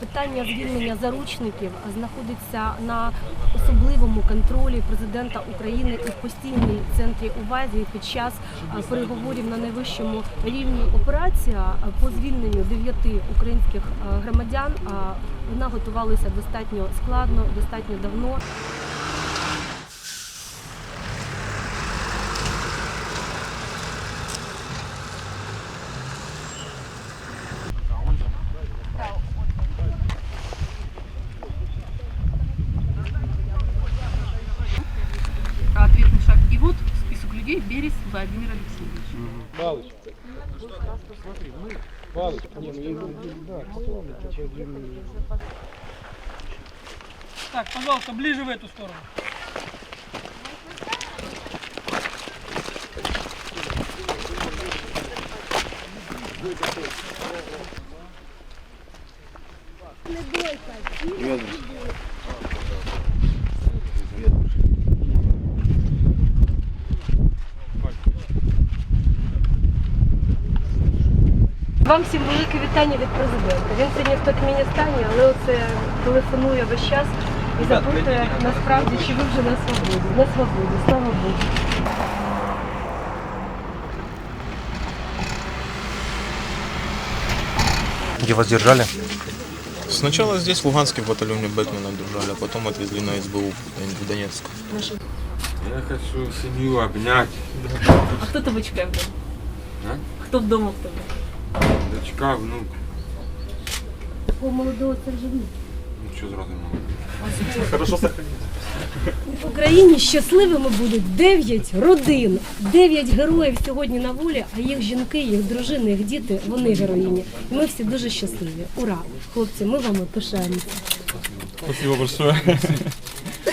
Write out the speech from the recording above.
питання звільнення заручників знаходиться на особливому контролі президента України в постійній центрі увазі під час переговорів на найвищому рівні. Операція по звільненню дев'яти українських громадян вона готувалася достатньо складно, достатньо давно. Сергей Берес Владимир Алексеевич. Палыч, смотри, мы... Палыч, нет, да, Так, пожалуйста, ближе в эту сторону. Не бойся. Вам всім велике вітання від президента. Він сьогодні в Туркменістані, але оце телефонує весь час і запитує насправді, чи ви вже на свободі. На свободі, слава Богу. Где вас держали? Сначала здесь, в Луганске, в батальоне Бэтмена держали, а потом отвезли на СБУ в Донецк. Я хочу семью обнять. А хто тебе чекає вдома? А? Хто вдома в тебе? Дочка, внук. Такого молодого це вже ні. Ну что зразу мало. В Україні щасливими будуть 9 родин, 9 героїв сьогодні на волі, а їх жінки, їх дружини, їх діти, вони героїні. І ми всі дуже щасливі. Ура! Хлопці, ми вами пишаємося. Спасибо большое.